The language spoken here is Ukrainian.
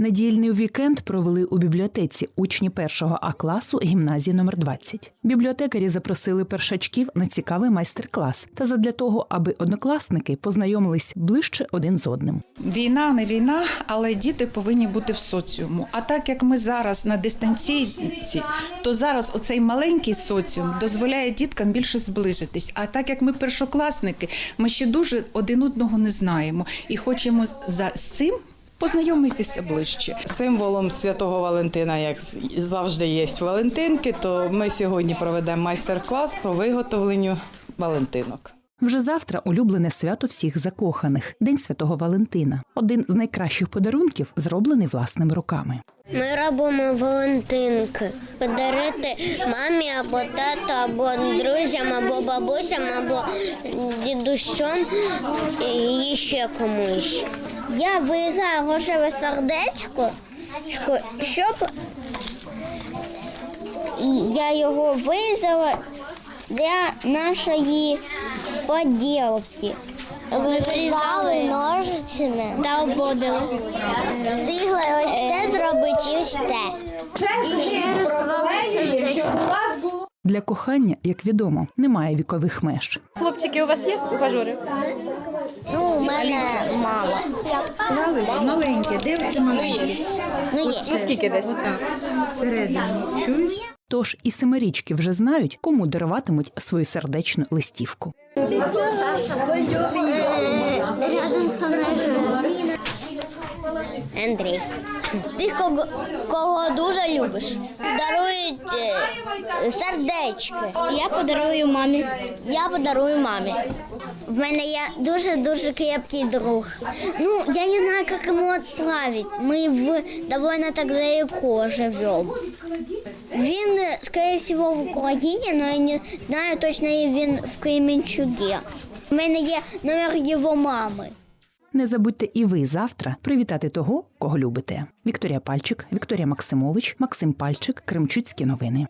Недільний вікенд провели у бібліотеці учні першого А класу гімназії номер 20. Бібліотекарі запросили першачків на цікавий майстер-клас та задля того, аби однокласники познайомились ближче один з одним. Війна не війна, але діти повинні бути в соціуму. А так як ми зараз на дистанційці, то зараз оцей маленький соціум дозволяє діткам більше зближитись. А так як ми першокласники, ми ще дуже один одного не знаємо і хочемо за з цим познайомитися ближче. Символом святого Валентина, як завжди є Валентинки, то ми сьогодні проведемо майстер-клас по виготовленню Валентинок. Вже завтра улюблене свято всіх закоханих День Святого Валентина. Один з найкращих подарунків зроблений власними руками. Ми робимо Валентинки. Подарити мамі або тату, або друзям, або бабусям, або дідусям і ще комусь. Я вирізаю рожеве сердечко, щоб я його вирізала для нашої поділки. Вирізали ножицями та обводили. Встигла ось це зробити і ось те. Для кохання, як відомо, немає вікових меж. Хлопчики, у вас є ухажори? Ну, у мене мало. Маленьке, дивиться маленьке. Ну, є. Ну скільки десь? Всередині. Чуєш? Тож і семирічки вже знають, кому даруватимуть свою сердечну листівку. Рядом со мною живе. Андрій. Тих, кого, кого дуже любиш. Дарують е, сердечки. Я подарую мамі. Я подарую мамі. В мене є дуже-дуже крепкий друг. Ну, я не знаю, як йому відправити. Ми в довольно так далеко живемо. Він, скорее всего, в Україні, але я не знаю точно, він в Кременчугі. У мене є номер його мами. Не забудьте і ви завтра привітати того, кого любите. Вікторія Пальчик, Вікторія Максимович, Максим Пальчик, Кремчуцькі новини.